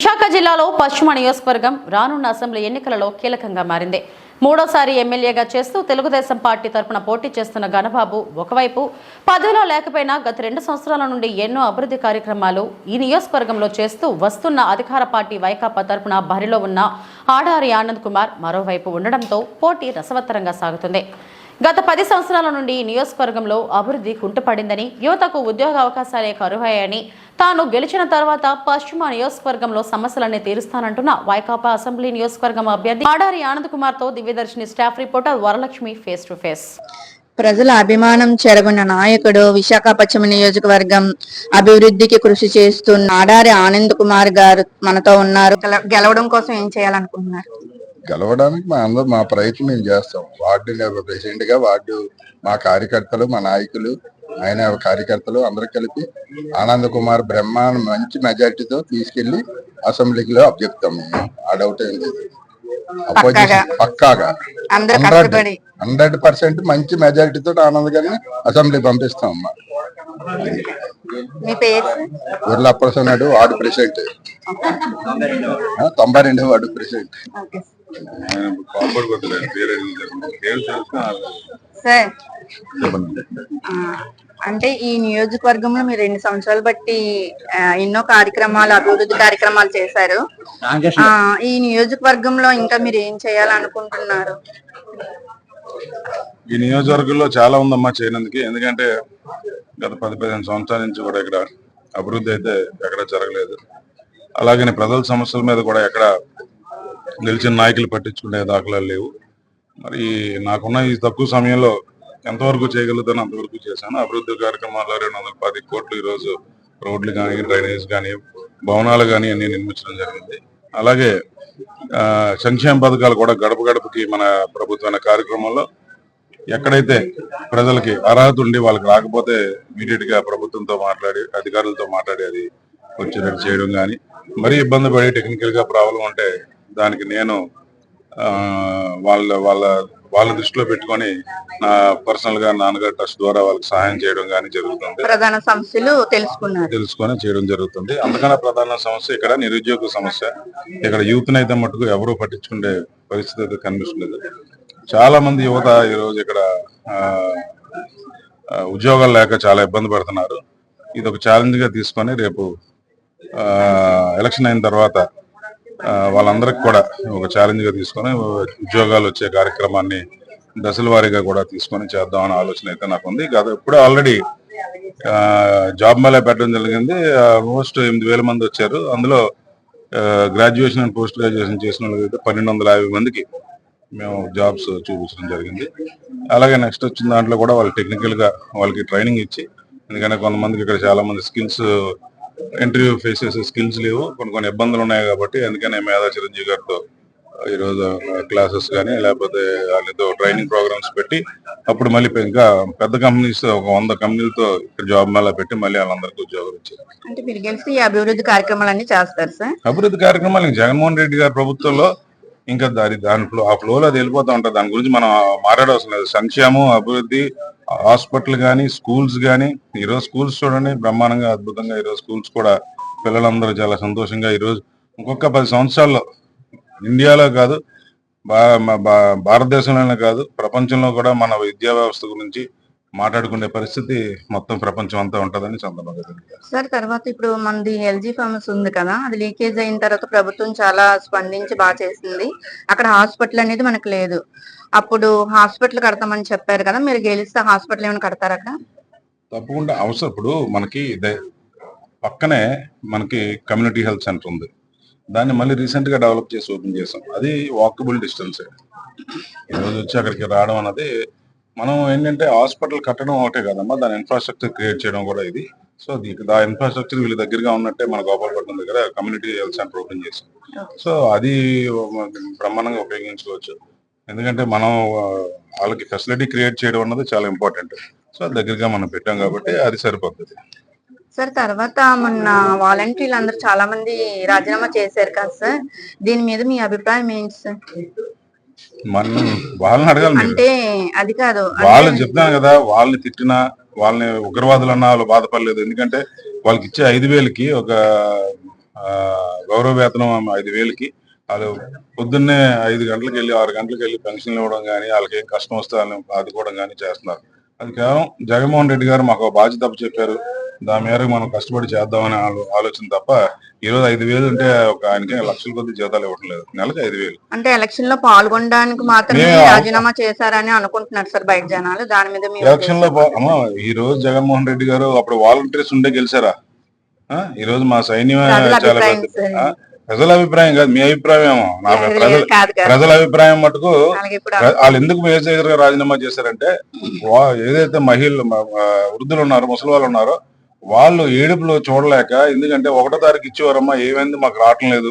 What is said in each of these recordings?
విశాఖ జిల్లాలో పశ్చిమ నియోజకవర్గం రానున్న అసెంబ్లీ ఎన్నికలలో కీలకంగా మారింది. మూడోసారి ఎమ్మెల్యేగా చేస్తూ తెలుగుదేశం పార్టీ తరపున పోటీ చేస్తున్న ఘనబాబు ఒకవైపు పదవిలో లేకపోయినా గత రెండు సంవత్సరాల నుండి ఎన్నో అభివృద్ధి కార్యక్రమాలు ఈ నియోజకవర్గంలో చేస్తూ వస్తున్న అధికార పార్టీ వైకాపా తరపున బరిలో ఉన్న ఆడారి ఆనంద్ కుమార్ మరోవైపు ఉండడంతో పోటీ రసవత్తరంగా సాగుతుంది. గత పది సంవత్సరాల నుండి ఈ నియోజకవర్గంలో అభివృద్ధి కుంటుపడిందని యువతకు ఉద్యోగ అవకాశాలే కరువయ్యాయని తాను గెలిచిన తర్వాత పశ్చిమ నియోజకవర్గంలో సమస్యలన్నీ తీరుస్తానంటున్న వైకాపా అసెంబ్లీ నియోజకవర్గం అభ్యర్థి ఆడారి ఆనంద్ కుమార్తో Divyadarshini staff reporter Varalakshmi face to face. ప్రజల అభిమానం చెరగొన్న నాయకుడు విశాఖ పశ్చిమ నియోజకవర్గం అభివృద్ధికి కృషి చేస్తున్న ఆడారి ఆనంద్ కుమార్ గారు మనతో ఉన్నారు. గెల- గెలవడం కోసం ఏం చేయాలనుకుంటున్నారు? గెలవడానికి మా అందరూ మా ప్రయత్నం మేము చేస్తాం. వార్డు ప్రెసిడెంట్గా వార్డు మా కార్యకర్తలు మా నాయకులు ఆయన కార్యకర్తలు అందరూ కలిపి ఆనంద్ కుమార్ బ్రహ్మాండ మంచి మెజార్టీతో తీసుకెళ్ళి అసెంబ్లీలో అభ్యక్తాం మేము. ఆ డౌట్ ఏం లేదు. పక్కాగా. హండ్రెడ్ పర్సెంట్ మంచి మెజారిటీతో ఆనంద్ గారిని అసెంబ్లీ పంపిస్తాం అమ్మా. మీ పేరు? ఊర్లో అప్పడుతున్నాడు వార్డు ప్రెసిడెంట్. తొంభై రెండు వార్డు ప్రెసిడెంట్. సార్. అంటే ఈ నియోజకవర్గంలో మీరు రెండు సంవత్సరాలు బట్టి ఎన్నో కార్యక్రమాలు అభివృద్ధి కార్యక్రమాలు చేశారు? ఈ నియోజకవర్గంలో ఇంకా మీరు ఏం చేయాలనుకుంటున్నారు? ఈ నియోజకవర్గంలో చాలా ఉందమ్మా చేయనందుకు. ఎందుకంటే గత పది పదిహేను సంవత్సరాల నుంచి కూడా ఇక్కడ అభివృద్ధి అయితే ఎక్కడ జరగలేదు. అలాగని ప్రజల సమస్యల మీద కూడా ఎక్కడ గెలిచిన నాయకులు పట్టించుకునే దాఖలాలు లేవు. మరి నాకున్న ఈ తక్కువ సమయంలో ఎంతవరకు చేయగలుగుతానో అంతవరకు చేశాను. అభివృద్ధి కార్యక్రమాల్లో రెండు వందల పది కోట్లు ఈరోజు రోడ్లు కానీ డ్రైనేజ్ కానీ భవనాలు కానీ అన్ని నిర్మించడం జరిగింది. అలాగే సంక్షేమ పథకాలు కూడా గడప గడపకి మన ప్రభుత్వమైన కార్యక్రమంలో ఎక్కడైతే ప్రజలకి అర్హత ఉండి వాళ్ళకి రాకపోతే ఇమీడియట్గా ప్రభుత్వంతో మాట్లాడి అధికారులతో మాట్లాడి అది వచ్చేటట్టు చేయడం కానీ మరీ ఇబ్బంది పడి టెక్నికల్గా ప్రాబ్లం ఉంటే దానికి నేను ఆ, వాళ్ళ వాళ్ళ వాళ్ళ దృష్టిలో పెట్టుకొని నా పర్సనల్గా నాన్నగారి ట్రస్ట్ ద్వారా వాళ్ళకి సహాయం చేయడం కానీ జరుగుతుంది. ప్రధాన సమస్యలు తెలుసుకున్నారు. తెలుసుకొని చేయడం జరుగుతుంది. అందుకనే ప్రధాన సమస్య ఇక్కడ నిరుద్యోగ సమస్య. ఇక్కడ యూత్ అయితే మటుకు ఎవరూ పట్టించుకునే పరిస్థితి అయితే కనిపిస్తుంది చాలా మంది యువత ఈ రోజు ఇక్కడ ఉద్యోగాలు లేక చాలా ఇబ్బంది పడుతున్నారు. ఇది ఒక ఛాలెంజ్గా తీసుకొని రేపు ఆ, ఎలక్షన్ అయిన తర్వాత వాళ్ళందరికి కూడా ఒక ఛాలెంజ్గా తీసుకొని ఉద్యోగాలు వచ్చే కార్యక్రమాన్ని దశల వారీగా కూడా తీసుకొని చేద్దామనే ఆలోచన అయితే నాకు ఉంది. గత ఇప్పుడు ఆల్రెడీ జాబ్ మేళా పెట్టడం జరిగింది. ఆల్మోస్ట్ ఎనిమిది వేల మంది వచ్చారు. అందులో గ్రాడ్యుయేషన్ అండ్ పోస్ట్ గ్రాడ్యుయేషన్ చేసిన వాళ్ళకి పన్నెండు వందల యాభై మందికి మేము జాబ్స్ చూపించడం జరిగింది. అలాగే నెక్స్ట్ వచ్చిన దాంట్లో కూడా వాళ్ళు టెక్నికల్గా వాళ్ళకి ట్రైనింగ్ ఇచ్చి ఎందుకంటే కొంతమందికి ఇక్కడ చాలామంది స్కిల్స్ ఇంటర్వ్యూ ఫేస్ చేసే స్కిల్స్ లేవు. కొన్ని కొన్ని ఇబ్బందులు ఉన్నాయి కాబట్టి అందుకనే మేధా చిరంజీవి గారితో ఈరోజు క్లాసెస్ కానీ లేకపోతే వాళ్ళతో ట్రైనింగ్ ప్రోగ్రామ్స్ పెట్టి అప్పుడు మళ్ళీ ఇంకా పెద్ద కంపెనీస్ ఒక వంద కంపెనీలతో ఇక్కడ జాబ్ మేళా పెట్టి మళ్ళీ వాళ్ళందరికీ ఉద్యోగాలు ఇచ్చారు. అంటే మీరు గెలిచి ఈ అభివృద్ధి కార్యక్రమాలన్నీ చేస్తారు సార్? అభివృద్ధి కార్యక్రమాలు జగన్మోహన్ రెడ్డి గారి ప్రభుత్వంలో ఇంకా దాని దాని ఫ్లో ఆ ఫ్లోలో అది వెళ్ళిపోతా ఉంటుంది. దాని గురించి మనం మాట్లాడవలసిన లేదు. సంక్షేమం అభివృద్ధి హాస్పిటల్ కానీ స్కూల్స్ కానీ ఈరోజు స్కూల్స్ చూడండి బ్రహ్మాండంగా అద్భుతంగా ఈరోజు స్కూల్స్ కూడా పిల్లలందరూ చాలా సంతోషంగా ఈరోజు ఇంకొక పది సంవత్సరాల్లో ఇండియాలో కాదు భా- భారతదేశంలోనే కాదు ప్రపంచంలో కూడా మన విద్యా వ్యవస్థ గురించి మాట్లాడుకునే పరిస్థితి మొత్తం ప్రపంచం అంతా ఉంటుందని తెలియజేస్తాను. సార్ తర్వాత ఇప్పుడు మనది ఎల్జీ ఫార్మస్ ఉంది కదా అది లీకేజ్ అయిన తర్వాత ప్రభుత్వం చాలా స్పందించి బాగా చేసింది. అక్కడ హాస్పిటల్ అనేది మనకు లేదు. అప్పుడు హాస్పిటల్ కడతామని చెప్పారు కదా మీరు గెలిస్తే హాస్పిటల్ ఏమైనా కడతారు అక్కడ? తప్పకుండా అవసరం. ఇప్పుడు మనకి పక్కనే మనకి కమ్యూనిటీ హెల్త్ సెంటర్ ఉంది. దాన్ని మళ్ళీ రీసెంట్గా డెవలప్ చేసి ఓపెన్ చేసాం. అది వాకబుల్ డిస్టెన్స్. ఈరోజు వచ్చి అక్కడికి రావడం అన్నది మనం ఏంటంటే హాస్పిటల్ కట్టడం ఒకటే కదమ్మా దాని ఇన్ఫ్రాస్ట్రక్చర్ క్రియేట్ చేయడం కూడా ఇది. సో ఆ ఇన్ఫ్రాస్ట్రక్చర్ వీళ్ళ దగ్గరగా ఉన్నట్టే మన గోపాలపట్నం దగ్గర కమ్యూనిటీ హెల్త్ సెంటర్ ఓపెన్ చేసాం సో అది బ్రహ్మాండంగా ఉపయోగించుకోవచ్చు. ఎందుకంటే మనం వాళ్ళకి ఫెసిలిటీ క్రియేట్ చేయడం అన్నది చాలా ఇంపార్టెంట్ సో దగ్గరగా మనం పెట్టాం కాబట్టి అది సరిపోతుంది సార్ తర్వాత మొన్న వాలంటీర్లు అందరూ చాలా మంది రాజీనామా చేశారు కదా సార్. దీని మీద మీ అభిప్రాయం ఏంటి సార్? మనం వాళ్ళని అడగాలి అంటే అది కాదు వాళ్ళు అంటే- చెప్తాను కదా వాళ్ళని తిట్టినా వాళ్ళని ఉగ్రవాదులు అన్నా వాళ్ళు బాధపడలేదు. ఎందుకంటే వాళ్ళకి ఇచ్చే ఐదు వేలకి ఒక గౌరవ వేతనం ఐదు వేలకి వాళ్ళు పొద్దున్నే ఐదు గంటలకు వెళ్ళి ఆరు గంటలకు వెళ్ళి పెన్షన్లు ఇవ్వడం కానీ వాళ్ళకి ఏం కష్టం వస్తే వాళ్ళని ఆదుకోవడం కానీ చేస్తున్నారు. అది కేవలం జగన్మోహన్ రెడ్డి గారు మాకు బాధ్యత చెప్పారు. దాని మేరకు మనం కష్టపడి చేద్దామని ఆలో- ఆలోచన తప్ప ఈ రోజు ఐదు వేలు అంటే ఒక ఆయనకి లక్షల కొద్ది జీతాలు ఇవ్వడం లేదు నెలకు ఐదు వేలు అంటే ఎలక్షన్లో పాల్గొనడానికి మాత్రమే రాజీనామా చేశారని అనుకుంటున్నారు సార్ బయట జనాలు దాని మీద ఎలక్షన్లో ఈ రోజు జగన్మోహన్ రెడ్డి గారు అప్పుడు వాలంటీర్స్ ఉండే గెలిచారా? ఈ రోజు మా ప్రజల చాలా పెద్ద? ప్రజల అభిప్రాయం కాదు మీ అభిప్రాయం. ప్రజల ప్రజల అభిప్రాయం మటుకు వాళ్ళు ఎందుకు మేజర్ రాజీనామా చేశారంటే ఏదైతే మహిళలు వృద్ధులు ఉన్నారో ముసలి వాళ్ళు ఉన్నారో వాళ్ళు ఏడుపులో చూడలేక ఎందుకంటే ఒకటో తారీఖు ఇచ్చేవారమ్మా ఏమైంది మాకు రావటం లేదు.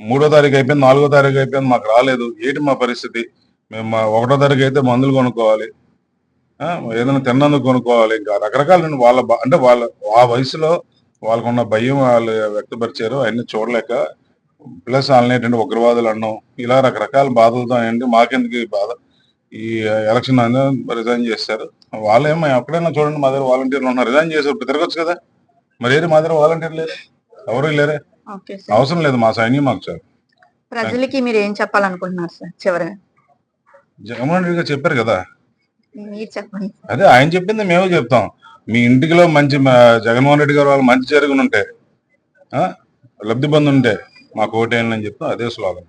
మూడో తారీఖు అయిపోయింది నాలుగో తారీఖు అయిపోయింది మాకు రాలేదు. ఏంటి మా పరిస్థితి? మేము మా ఒకటో తారీఖు అయితే మందులు కొనుక్కోవాలి. ఏదైనా తిన్నందుకు కొనుక్కోవాలి. ఇంకా రకరకాల వాళ్ళ అంటే వాళ్ళ ఆ వయసులో వాళ్ళకున్న భయం వాళ్ళు వ్యక్తపరిచారు. అవన్నీ చూడలేక ప్లస్ వాళ్ళని ఏంటంటే ఉగ్రవాదులు అన్నాం ఇలా రకరకాల బాధలతో ఏంటి మాకెందుకు బాధ? ఈ ఎలక్షన్ రిజైన్ చేశారు. వాళ్ళేమో ఎక్కడైనా చూడండి మా దగ్గర వాలంటీర్లు ఉన్నారు. రిజైన్ చేశారు ఇప్పుడు తిరగచ్చు కదా. మరి ఏది మా దగ్గర వాలంటీర్ లేరు? ఎవరు లేరే? సార్. అవసరం లేదు మా సైన్యం మాకు చాలు. ప్రజలకి మీరు ఏం చెప్పాలనుకుంటున్నారు సార్ చివరిగా? జగన్మోహన్ రెడ్డి గారు చెప్పారు కదా. అదే ఆయన చెప్పింది మేము చెప్తాం. మీ ఇంటికిలో మంచి జగన్మోహన్ రెడ్డి గారు వాళ్ళు మంచి జరుగుని ఉంటే ఆ, లబ్ధి పొంది ఉంటే మాకు ఓటేయాలని చెప్తాం. అదే స్లోగన్.